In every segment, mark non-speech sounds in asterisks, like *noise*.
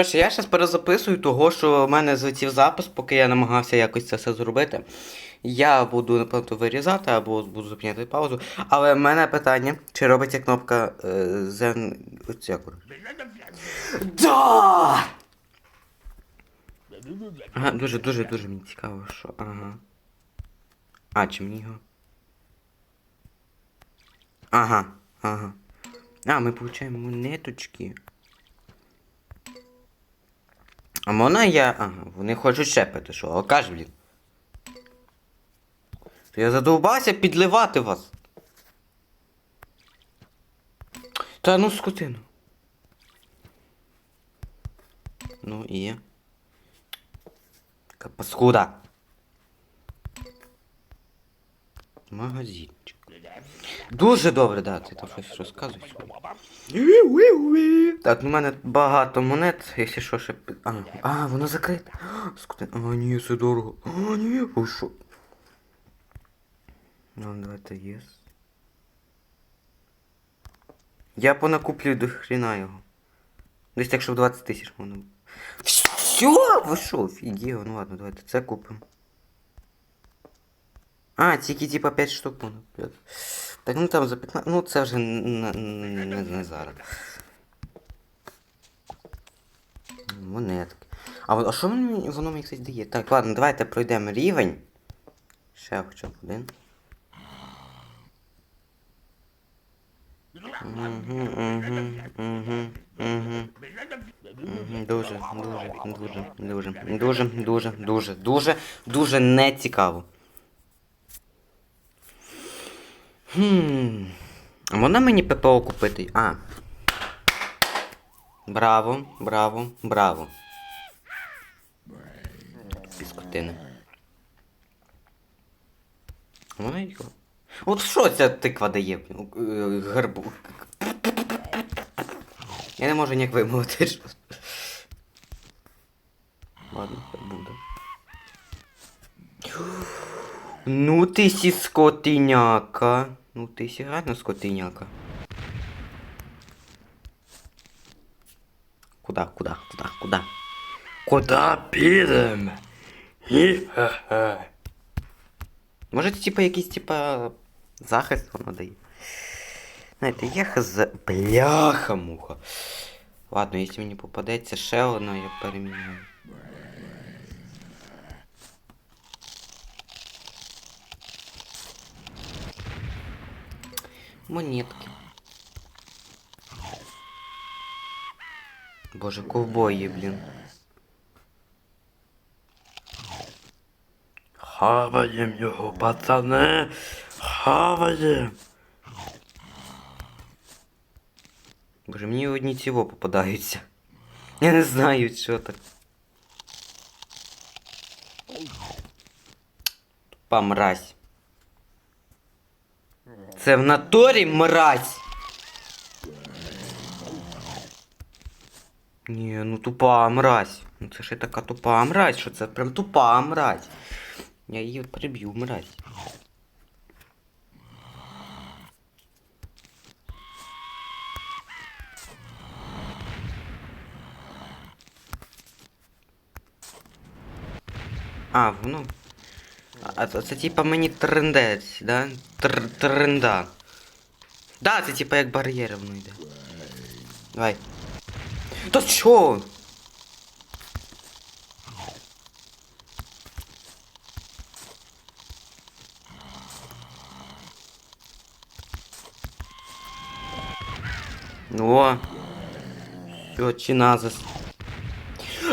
Я зараз перезаписую того, що в мене злетів запис, поки я намагався якось це все зробити. Я буду, напевно, вирізати або буду зупиняти паузу. Але в мене питання, чи робиться кнопка е, Zen. Оця. Да! Ага, дуже, дуже, дуже мені цікаво, що. Ага. А, чи мені його? Ага, ага. А, ми получаємо монеточки. А можна я. Ага, вони хочуть щепити, що? Алкаш, блін. То я задовбався підливати вас. Та ну скотину. Ну і. Паскуда. Магазинчик. Дуже добре, да, ти там щось розказуєш. Так, у мене багато монет, якщо що ще. пи- А, а воно закрите. *gasps* А, ні, це дорого. *gasps* А, ні, ви що? Ну, давайте єс. Я понакуплю до хрена його. Десь так, щоб 20 тисяч можна. Все? Ви що, офігел? Ну ладно, давайте це купимо. А, тільки типа 5 штук можна. Так ну там за 15. Ну це вже не, не, не, зараз. Монетки. А, а що мені, воно мені кстати, дає? Так, ладно, давайте пройдемо рівень. Ще хоча б один. Дуже, дуже, дуже, дуже, дуже, дуже, дуже, дуже, дуже не цікаво. Хм. А можна мені ППО купити? А. Браво, браво, браво. Піскотини. Його? От що ця тиква дає? Е, Гербу. Я не можу ніяк вимовити. що. Ладно, хай буде. Ну ти сі скотиняка. Ну ти сі реально скотиняка. Куда, куда, куда, куда? Куда підем? Хі-ха-ха. Може це типа якийсь типа захист воно дає. Знаєте, я хз... Бляха-муха. Ладно, якщо мені попадеться ще одна, я переміняю. Монетки. Боже, ковбої, блін. Хаваєм його, пацани. Хаваєм. Боже, мені одні цього попадаються. *laughs* Я не знаю, що так. Тупа мразь. Це в натурі мразь. Ні, ну тупа мразь. Ну це ж така тупа мразь, що це прям тупа мразь. Я її приб'ю, мразь. А, воно. А це, це типа мені трендець, да? Тр тренда. Да, це типа як бар'єр воно йде. Давай. Та чо? О. Все, чиназис.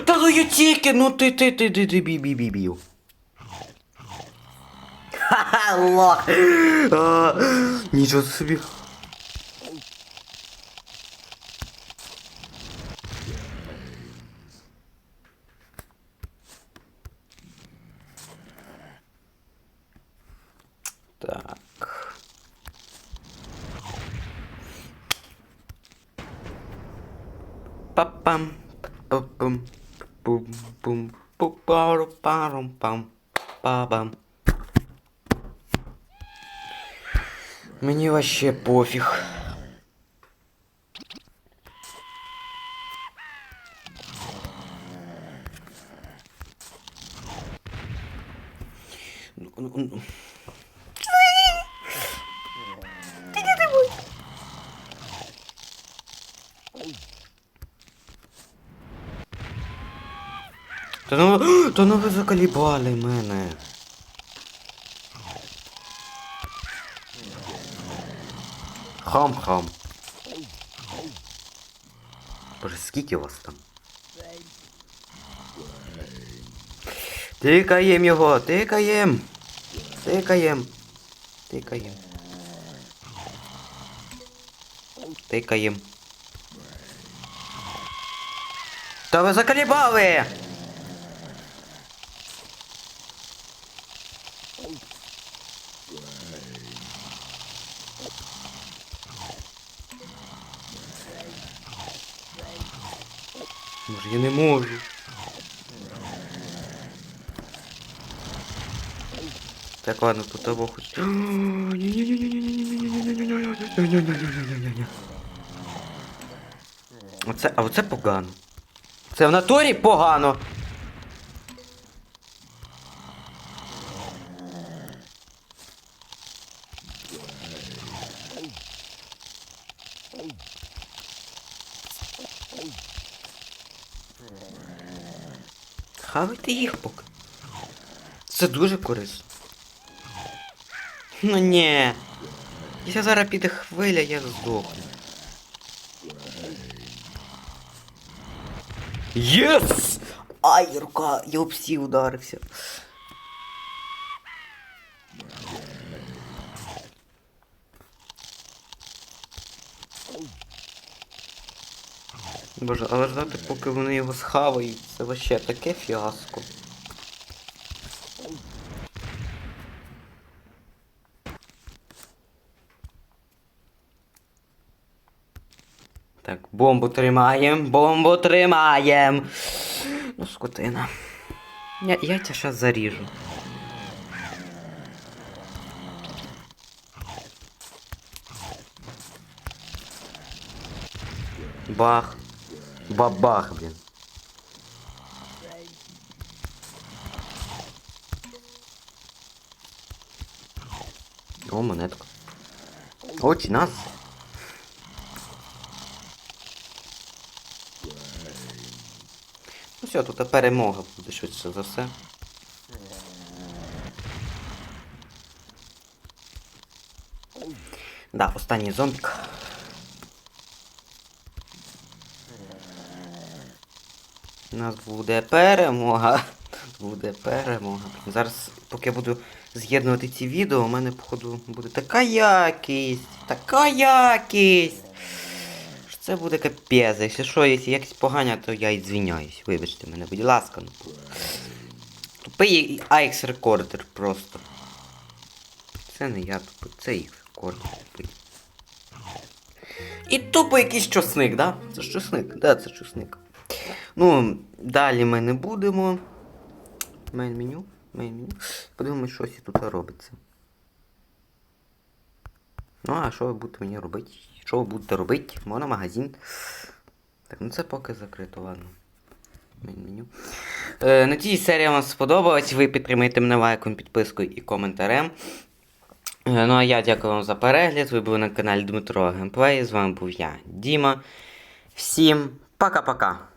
Та ну я тільки, ну ти ти ти ти ти бі бі бі бі Ха-ха, лох. А, Нічого собі. Так. Папам, папам, пум, пум, пум, пару, пару, пам, папам. Мне вообще пофиг. Та ну, та ну, *gasps* ну ви заколібали мене. Хам-хам. Боже, скільки вас там? Тикаєм його, тикаєм. Тикаєм. Тикаєм. Тикаєм. Та ви заколебали! Може, я не можу. Так, ладно, тут того хоч. Оце, а оце погано. Це в натурі погано. Хавайте їх поки. Це дуже корисно. Ну ні. Якщо зараз піде хвиля, я здохну. Єс! Ай, рука, я об всі ударився. Боже, але ждати, поки вони його схавають, це вообще таке фіаско. Так, бомбу тримаємо, бомбу тримаємо. Ну, скотина. Я, я тебе зараз заріжу. Бах. Бабах, блін. О, монетка. Очі нас. Ну все, тут перемога буде швидше за все. Да, останній зомбік. У нас буде перемога. *laughs* Буде перемога. Зараз, поки я буду з'єднувати ці відео, у мене, походу, буде така якість. Така якість. Це буде капець. Якщо що, якщо якість погана, то я і звіняюсь. Вибачте мене, будь ласка. Ну. Тупий AX рекордер просто. Це не я тупий, це X рекордер тупий. І тупо якийсь чосник, да? Це ж чосник, да, це чосник. Ну, далі ми не будемо. Мейн меню. Мейн меню. Подивимось, що тут робиться. Ну, а що ви будете мені робити? Що ви будете робити? Мономагазин. Так, ну це поки закрито, ладно. Меню. Е, надіюсь, серія вам сподобалась. Ви підтримайте мене лайком, підпискою і коментарем. Е, ну а я дякую вам за перегляд. Ви були на каналі Дмитро Геймплей. З вами був я, Діма. Всім пока-пока.